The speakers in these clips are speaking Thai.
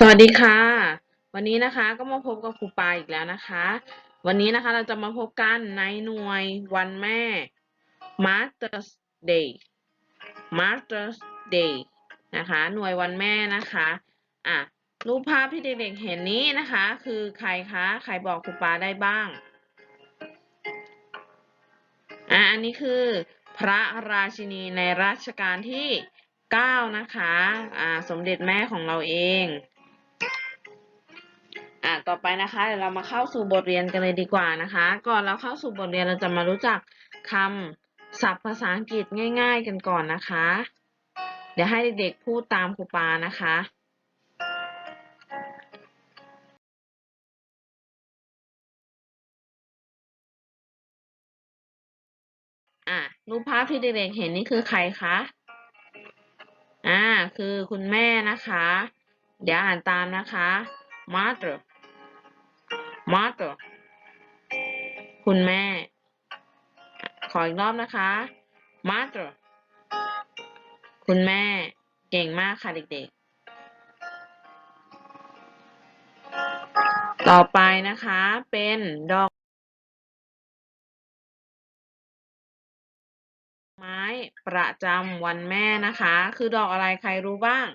สวัสดีค่ะ วันนี้นะคะก็มาพบกับครูปาอีกแล้วนะคะ วันนี้นะคะเราจะมาพบกันในหน่วยวันแม่ Mother's Day Mother's Day นะคะ หน่วยวันแม่นะคะอะรูปภาพที่เด็กๆเห็นนี้นะคะ คือใครคะใครบอกครูปาได้บ้างอะอันนี้คือพระราชินีในรัชกาลที่เก้านะคะอ่าสมเด็จแม่ของเราเอง ต่อไปนะคะเดี๋ยวเรามาเข้าสู่บทเรียนกันเลยดีกว่านะคะ ก่อนเราเข้าสู่บทเรียนเราจะมารู้จักคำศัพท์ภาษาอังกฤษง่าย ๆ กันก่อนนะคะ เดี๋ยวให้เด็กๆพูดตามครูปานะคะ อะรูปภาพที่เด็กๆเห็นนี่คือใครคะ อ่า คือคุณแม่นะคะ เดี๋ยวอ่านตามนะคะ mother mother คุณแม่ ขออีกรอบนะคะ mother คุณแม่ เก่งมากค่ะเด็กๆ ต่อไปนะคะ เป็นดอกไม้ประจำวันแม่นะคะ คือดอกอะไรใครรู้บ้าง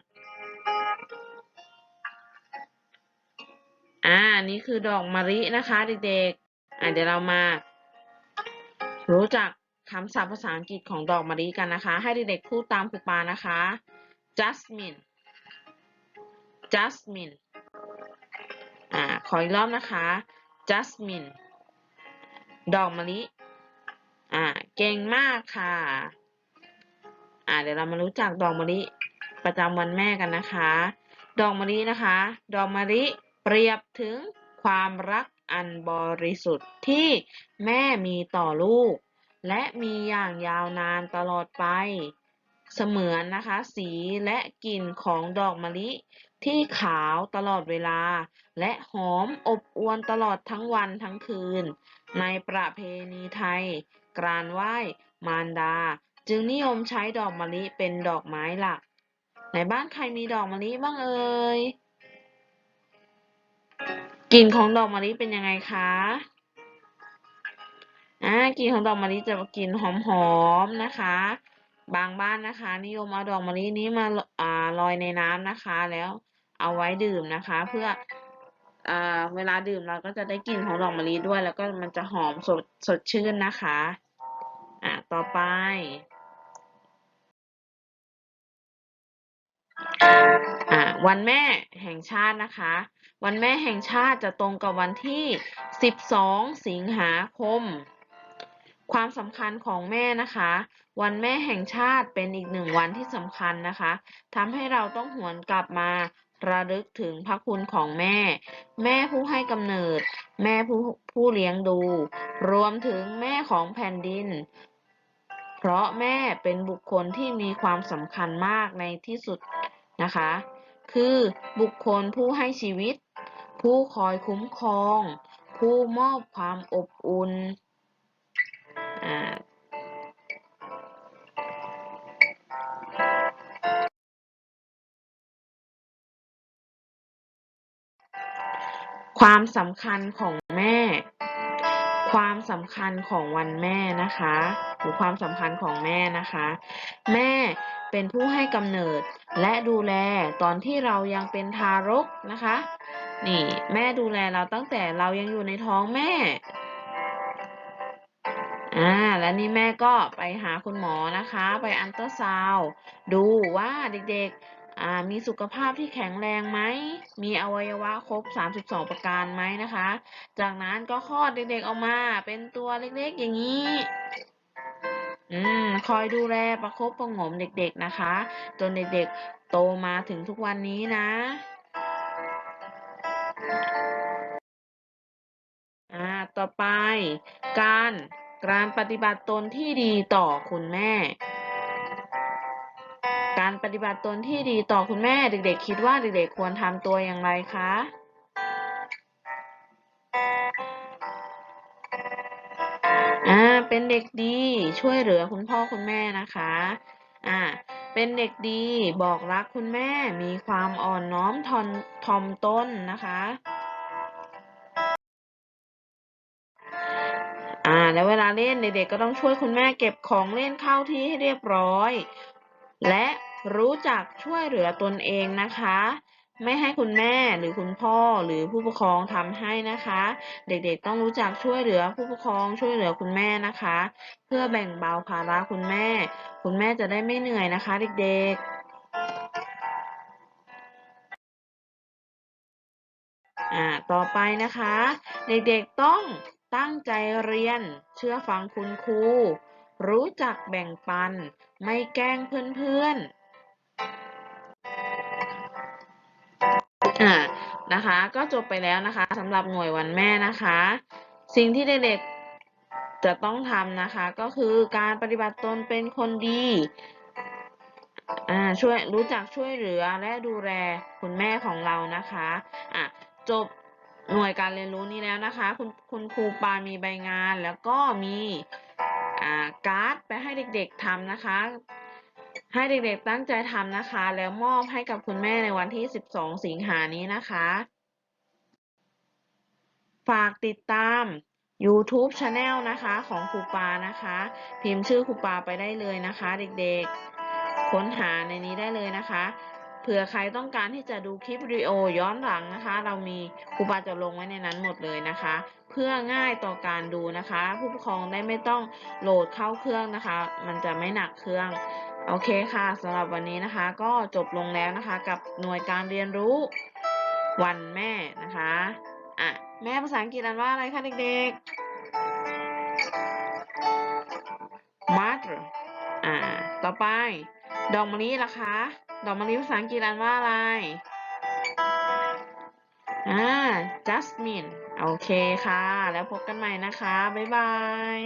อ่านี่คือดอกมะลินะคะเด็กๆอ่าเดี๋ยวเรามา รู้จักคำศัพท์ภาษาอังกฤษของดอกมะลิกันนะคะ ให้เด็กๆพูดตามครูปานะคะ jasmine jasmine อ่าขออีกรอบนะคะ jasmine ดอกมะลิอ่าเก่งมากค่ะ อ่าเดี๋ยวเรามารู้จักดอกมะลิประจำวันแม่กันนะคะ ดอกมะลินะคะ ดอกมะลิ เปรียบถึงความรักอันบริสุทธิ์ที่แม่มีต่อลูก และมีอย่างยาวนานตลอดไป เสมือนนะคะสีและกลิ่นของดอกมะลิ ที่ขาวตลอดเวลา และหอมอบอวลตลอดทั้งวันทั้งคืน ในประเพณีไทย กรารไหว้มารดา จึงนิยมใช้ดอกมะลิเป็นดอกไม้หลัก ในบ้านใครมีดอกมะลิบ้างเอ่ย กลิ่นของดอกมะลิเป็นยังไงคะ อ่า กลิ่นของดอกมะลิจะกลิ่นหอมๆนะคะ บางบ้านนะคะ นิยมเอาดอกมะลินี้มาอ่าลอยในน้ำนะคะ แล้วเอาไว้ดื่มนะคะ เพื่ออ่าเวลาดื่มเราก็จะได้กลิ่นของดอกมะลิด้วย แล้วก็มันจะหอมสดสดชื่นนะคะ อ่า ต่อไป วันแม่แห่งชาตินะคะ วันแม่แห่งชาติจะตรงกับวันที่ 12 สิงหาคม ความสำคัญของแม่นะคะ วันแม่แห่งชาติเป็นอีกหนึ่งวันที่สำคัญนะคะทำให้เราต้องหวนกลับมาระลึกถึงพระคุณของแม่ แม่ผู้ให้กำเนิด แม่ผู้ผู้เลี้ยงดู รวมถึงแม่ของแผ่นดิน เพราะแม่เป็นบุคคลที่มีความสำคัญมากในที่สุด นะคะ คือบุคคลผู้ให้ชีวิต ผู้คอยคุ้มครอง ผู้มอบความอบอุ่นความสำคัญของแม่ ความสำคัญของวันแม่นะคะ หรือความสำคัญของแม่นะคะ แม่ เป็นผู้ให้กำเนิด และดูแลตอนที่เรายังเป็นทารกนะคะ นี่ แม่ดูแลเราตั้งแต่เรายังอยู่ในท้องแม่อ่าและนี่แม่ก็ไปหาคุณหมอนะคะ ไปอันเตอร์ซาวด์ดูว่าเด็กๆอ่ามีสุขภาพที่แข็งแรงไหม มีอวัยวะครบ 32 ประการไหมนะคะ จากนั้นก็คลอดเด็กๆออกมาเป็นตัวเล็กๆอย่างนี้ อืมคอยดูแลประคบประงมเด็กๆนะคะ จนเด็กๆโตมาถึงทุกวันนี้นะอ่าต่อไป การการปฏิบัติตนที่ดีต่อคุณแม่ การปฏิบัติตนที่ดีต่อคุณแม่ เด็กๆ คิดว่าเด็กๆ ควรทำตัวอย่างไรคะ เป็นเด็กดีช่วยเหลือคุณพ่อคุณแม่นะคะ อ่า เป็นเด็กดีบอกรักคุณแม่มีความอ่อนน้อมทอนถ่อมต้นนะคะ อ่า แล้วเวลาเล่นเด็กๆก็ต้องช่วยคุณแม่เก็บของเล่นเข้าที่ให้เรียบร้อย และรู้จักช่วยเหลือตนเองนะคะ ไม่ให้คุณแม่หรือคุณพ่อหรือผู้ปกครองทำให้นะคะ เด็กๆต้องรู้จักช่วยเหลือผู้ปกครองช่วยเหลือคุณแม่นะคะ เพื่อแบ่งเบาภาระคุณแม่ คุณแม่จะได้ไม่เหนื่อยนะคะ เด็กๆอ่าต่อไปนะคะ เด็กๆต้องตั้งใจเรียนเชื่อฟังคุณครูรู้จักแบ่งปัน ไม่แกล้งเพื่อนๆ อ่านะคะ ก็จบไปแล้วนะคะสำหรับหน่วยวันแม่นะคะ สิ่งที่เด็กๆจะต้องทำนะคะ ก็คือการปฏิบัติตนเป็นคนดีอ่าช่วยรู้จักช่วยเหลือและดูแลคุณแม่ของเรานะคะอะจบหน่วยการเรียนรู้นี้แล้วนะคะ คุณคุณครูปามีใบงานแล้วก็มีอ่าการ์ดไปให้เด็กๆทำนะคะ ให้เด็กๆตั้งใจทำนะคะ แล้วมอบให้กับคุณแม่ในวันที่ 12 สิงหานี้นะคะ ฝากติดตาม YouTube Channel นะคะของครูปานะคะ พิมพ์ชื่อครูปาไปได้เลยนะคะ เด็กๆ ค้นหาในนี้ได้เลยนะคะเผื่อใครต้องการที่จะดูคลิปวิดีโอย้อนหลังนะคะ เรามีครูปาจะลงไว้ในนั้นหมดเลยนะคะ เพื่อง่ายต่อการดูนะคะ ผู้ปกครองได้ไม่ต้องโหลดเข้าเครื่องนะคะ มันจะไม่หนักเครื่อง โอเคค่ะสำหรับวันนี้นะคะ ก็จบลงแล้วนะคะ กับหน่วยการเรียนรู้วันแม่นะคะอะแม่ภาษาอังกฤษอ่านว่าอะไรคะเด็กๆ mother อ่า ต่อไป ดอกมะลิล่ะคะ ดอกมะลิภาษาอังกฤษอ่านว่าอะไรอ่า jasmine โอเคค่ะ แล้วพบกันใหม่นะคะ บ๊ายบาย